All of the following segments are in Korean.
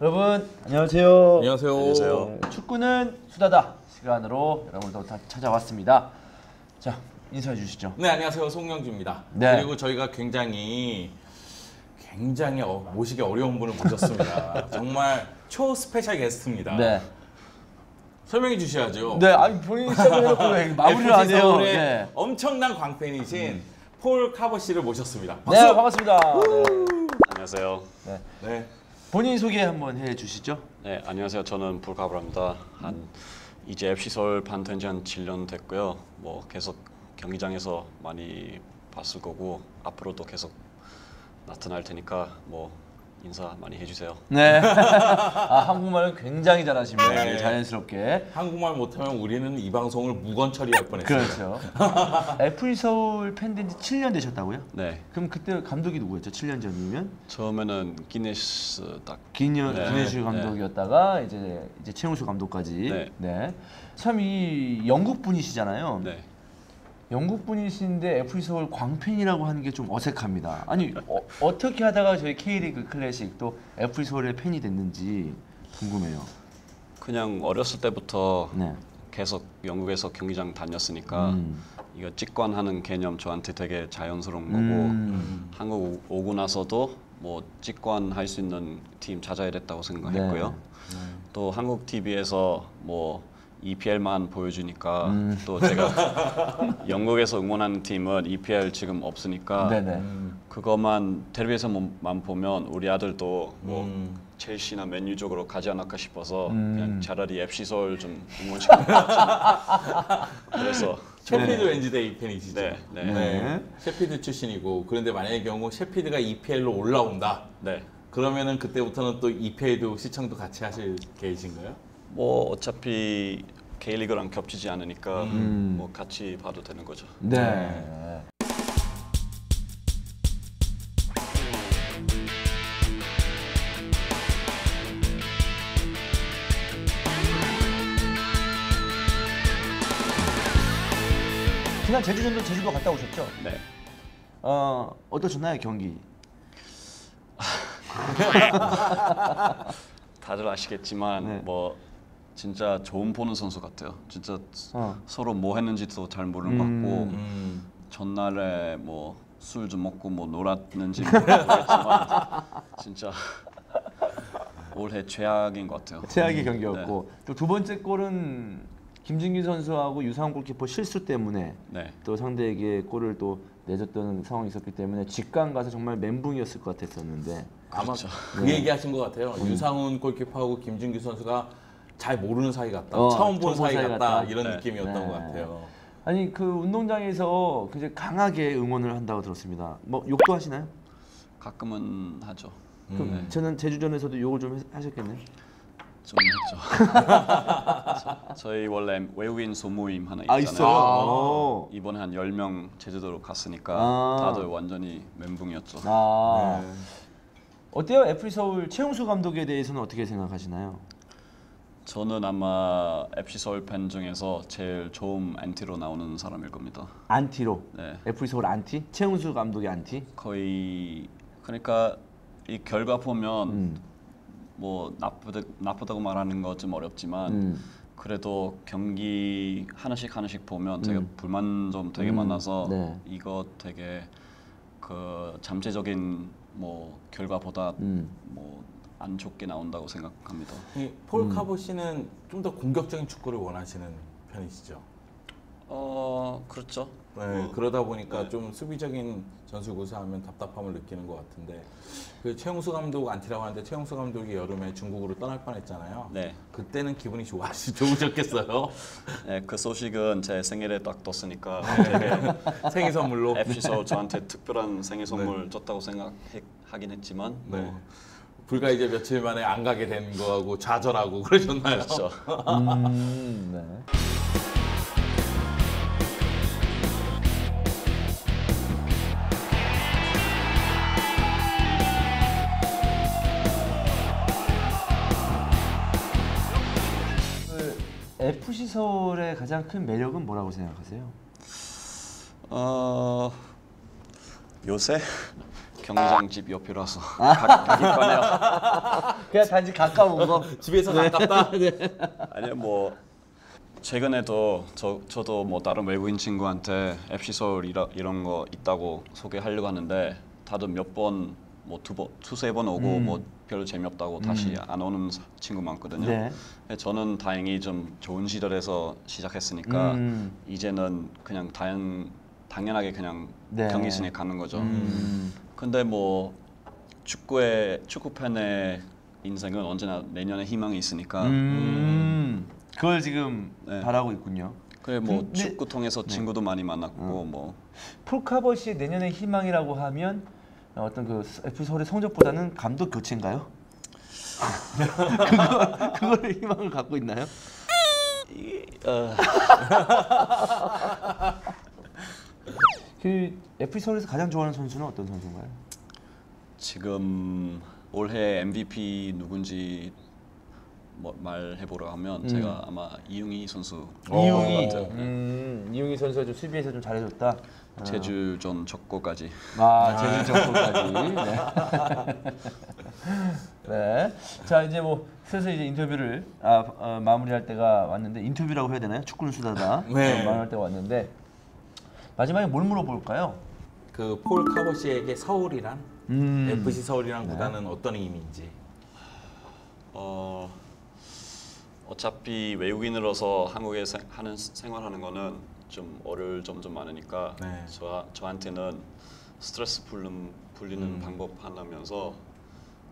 여러분 안녕하세요. 안녕하세요. 안녕하세요. 네, 축구는 수다다 시간으로 여러분들 다 찾아왔습니다. 자 인사해 주시죠. 네, 안녕하세요. 송영주입니다. 네. 그리고 저희가 굉장히 굉장히 어, 모시기 어려운 분을 모셨습니다. 정말 초 스페셜 게스트입니다. 네. 설명해 주셔야죠. 네, 아니 본인이 시작을 해놓고 왜 마무리를 안 해요. 네. 엄청난 광팬이신 폴 카버 씨를 모셨습니다. 네, 박수! 반갑습니다. 네. 안녕하세요. 네. 본인 소개 한번 해 주시죠. 네, 안녕하세요. 저는 불가브라입니다. 한 이제 FC 서울 반된 지한 7년 됐고요. 뭐 계속 경기장에서 많이 봤을 거고 앞으로도 계속 나타날 테니까 뭐 인사 많이 해주세요. 네. 아, 한국말은 굉장히 잘하십니다. 네. 네, 자연스럽게. 한국말 못하면 우리는 이 방송을 무건 처리할 뻔했어요. 그렇죠. 애플 서울 팬된 지 7년 되셨다고요? 네, 그럼 그때 감독이 누구였죠? 7년 전이면 처음에는 기네스 딱 김현 네. 김현수 네. 감독이었다가 이제 이제 최용수 감독까지. 네. 네. 참 이 영국 분이시잖아요. 네. 영국 분이신데 애플 서울 광팬이라고 하는 게 좀 어색합니다. 아니 어, 떻게 하다가 저희 K리그 클래식 또 애플 서울의 팬이 됐는지 궁금해요. 그냥 어렸을 때부터 네. 계속 영국에서 경기장 다녔으니까 음. 이거 직관하는 개념 저한테 되게 자연스러운 거고 음. 한국 오- 오고 나서도 뭐 직관할 수 있는 팀 찾아야 됐다고 생각했고요. 네. 또 한국 TV에서 뭐 EPL만 보여주니까 음. 또 제가 영국에서 응원하는 팀은 EPL 지금 없으니까 네네. 음, 그것만 텔레비에서만 보면 우리 아들도 뭐 음. 첼시나 맨유 쪽으로 가지 않을까 싶어서 음. 그냥 차라리 FC 서울 좀것 같아요. 그래서 셰피드 웬즈데이 팬이시죠? 네, 네. 네. 셰피드 출신이고 그런데 만약의 경우 셰피드가 EPL로 올라온다. 네. 그러면은 그때부터는 또 EPL도 시청도 같이 하실 계획이신가요? 뭐 어차피 K리그랑 겹치지 않으니까 음. 뭐 같이 봐도 되는 거죠. 네. 지난 제주전도 제주도 갔다 오셨죠? 네. 어 어떠셨나요 경기? 다들 아시겠지만 네. 뭐 진짜 좋은 보는 선수 같아요. 진짜 어. 서로 뭐 했는지도 잘 모르는 것 음. 같고 음. 전날에 뭐 술 좀 먹고 뭐 놀았는지 모르겠지만 진짜 올해 최악인 것 같아요. 최악의 음, 경기였고 또 두 번째 골은 김진규 선수하고 유상훈 골키퍼 실수 때문에 네. 네. 또 상대에게 골을 또 내줬던 상황이 있었기 때문에 직관 가서 정말 멘붕이었을 것 같았었는데 아마 그렇죠. 그 네. 얘기하신 것 같아요. 유상훈 골키퍼하고 김준규 선수가 잘 모르는 사이 같다. 어, 처음 본 사이, 사이 같다. 같다. 이런 네. 느낌이었던 네. 것 같아요. 아니 그 운동장에서 굉장히 강하게 응원을 한다고 들었습니다. 뭐 욕도 하시나요? 가끔은 하죠. 그럼 네. 저는 제주전에서도 욕을 좀 해- 하셨겠네요. 좀 했죠. 저- 저희 원래 외국인 소모임 하나 있잖아요. 아 있어요. 어. 이번에 한 10명 제주도로 갔으니까 아. 다들 완전히 멘붕이었죠. 아 네. 어때요? 애플 서울 최용수 감독에 대해서는 어떻게 생각하시나요? 저는 아마 FC 서울 팬 중에서 제일 좋은 안티로 나오는 사람일 겁니다. 안티로 네. 애플 서울 안티? 최용수 감독의 안티? 거의 그러니까 이 결과 보면 음. 뭐 나쁘다, 나쁘다고 말하는 거좀 어렵지만 음. 그래도 경기 하나씩 하나씩 보면 되게 음. 불만점 되게 음, 많아서 네. 이거 되게 그 잠재적인 뭐 결과보다 음. 뭐 안 좋게 나온다고 생각합니다. 이폴 카보 씨는 좀 더 공격적인 축구를 원하시는 편이시죠? 어 그렇죠. 네, 뭐, 그러다 보니까 네. 좀 수비적인 전술 구사하면 답답함을 느끼는 것 같은데 그 최용수 감독 안티라고 하는데 최용수 감독이 여름에 중국으로 떠날 뻔했잖아요. 네. 그때는 기분이 좋아 좋으셨겠어요. 네, 그 소식은 제 생일에 딱 떴으니까 네. 생일 선물로. FC 서울 저한테 특별한 생일 선물 줬다고 생각하긴 했지만 네. 뭐 불과 이제 며칠 만에 안 가게 된 거하고 좌절하고 그러셨나요? 그렇죠. 음, 네. 그 FC 서울의 가장 큰 매력은 뭐라고 생각하세요? 어 요새 경기장 집 옆이라서 가, 가기 편해요. 그냥 단지 가까운 거. 집에서 가깝다. 아니요 뭐 최근에도 저 저도 뭐 다른 외국인 친구한테 FC 서울 이라, 이런 거 있다고 소개하려고 하는데 다들 몇 번 뭐 두 번 두세 번 오고 음. 뭐 별로 재미없다고 다시 안 오는 사- 친구 많거든요. 네. 근데 저는 다행히 좀 좋은 시절에서 시작했으니까 음. 이제는 그냥 당 당연하게 그냥 네. 경기 순에 가는 거죠. 음. 근데 뭐 축구의 축구 팬의 인생은 언제나 내년에 희망이 있으니까 음. 그걸 지금 네. 바라고 있군요. 그래 뭐 근데- 축구 통해서 친구도 많이 만났고 음. 뭐 폴카버시의 내년의 희망이라고 하면 어떤 그 FC 서울의 성적보다는 감독 교체인가요? 그거 그거를 희망을 갖고 있나요? 어, 그 FC 서울에서 가장 좋아하는 선수는 어떤 선수인가요? 지금 올해 MVP 누군지 뭐 말해보라 하면 음. 제가 아마 이용희 선수 오. 이용희. 음, 이용희 선수가 좀 수비에서 좀 잘해줬다. 아. 제주전 적고까지 아, 제주 정도까지. 네. 네. 자 이제 뭐 슬슬 이제 인터뷰를 아, 어, 마무리할 때가 왔는데 인터뷰라고 해야 되나요? 축구는 수다다. 네. 어, 마무리할 때가 왔는데 마지막에 뭘 물어볼까요? 그 폴 카버시에게 서울이란 음. FC 서울이란 구단은 어떤 의미인지. 어 어차피 외국인으로서 한국에 세- 하는 생활하는 거는 좀 어려울 점좀 많으니까 네. 저 저한테는 스트레스 풀는 풀리는 음. 방법 하나면서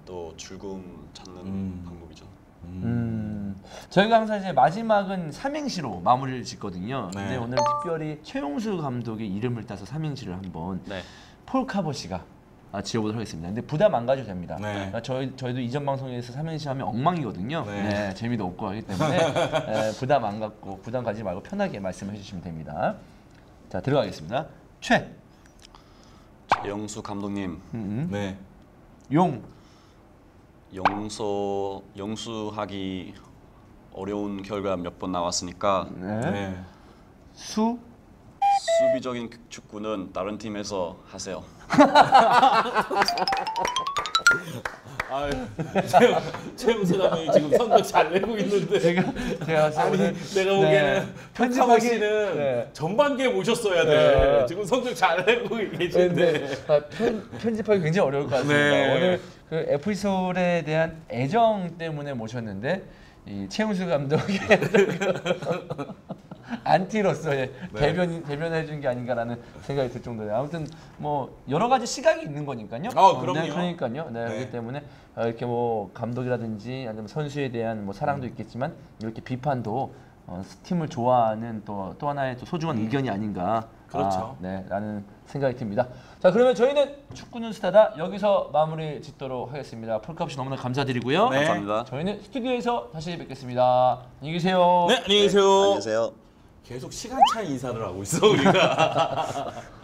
또 즐거움 찾는 음. 방법이죠. 음, 저희가 항상 이제 마지막은 삼행시로 마무리를 짓거든요. 네. 근데 오늘 특별히 최용수 감독의 이름을 따서 삼행시를 한번 네. 폴 카버시가 아, 지어보도록 하겠습니다. 근데 부담 안 가져도 됩니다. 네. 그러니까 저희 저희도 이전 방송에서 삼행시 하면 엉망이거든요. 네. 네, 재미도 없고 하기 때문에 에, 부담 안 갖고 부담 가지지 말고 편하게 말씀해 주시면 됩니다. 자 들어가겠습니다. 최, 영수 감독님 음, 네. 용, 용서 용수하기 어려운 결과 몇 번 나왔으니까 네. 네. 수, 수비적인 축구는 다른 팀에서 하세요. 아, 최영수 감독이 지금 성적 잘 내고 있는데. 제가 제가 아니 오늘 내가 보기에는 네, 편집하 씨는 네. 전반기에 모셨어야 돼. 네. 지금 성적 잘 내고 계신데. 근데 아, 편, 편집하기 굉장히 어려울 것 같습니다. 네. 오늘 그 서울에 대한 애정 때문에 모셨는데 이 최훈수 감독의 안티로서의 네. 대변 대변해 준 게 아닌가라는 생각이 들 정도예요. 아무튼 뭐 여러 가지 시각이 있는 거니까요. 아, 그럼요. 네, 그러니까요. 네, 네. 그렇기 때문에 어, 이렇게 뭐 감독이라든지 아니면 선수에 대한 뭐 사랑도 있겠지만 이렇게 비판도 어, 팀을 좋아하는 또 또 하나의 또 소중한 의견이 아닌가. 음. 그렇죠. 아, 네, 라는 생각이 듭니다. 자, 그러면 저희는 축구는 스타다 여기서 마무리 짓도록 하겠습니다. 폴카없이 너무나 감사드리고요. 네. 감사합니다. 저희는 스튜디오에서 다시 뵙겠습니다. 안녕히 계세요. 네, 안녕히 계세요. 안녕히 계세요. 계속 시간 차이 인사를 하고 있어 우리가.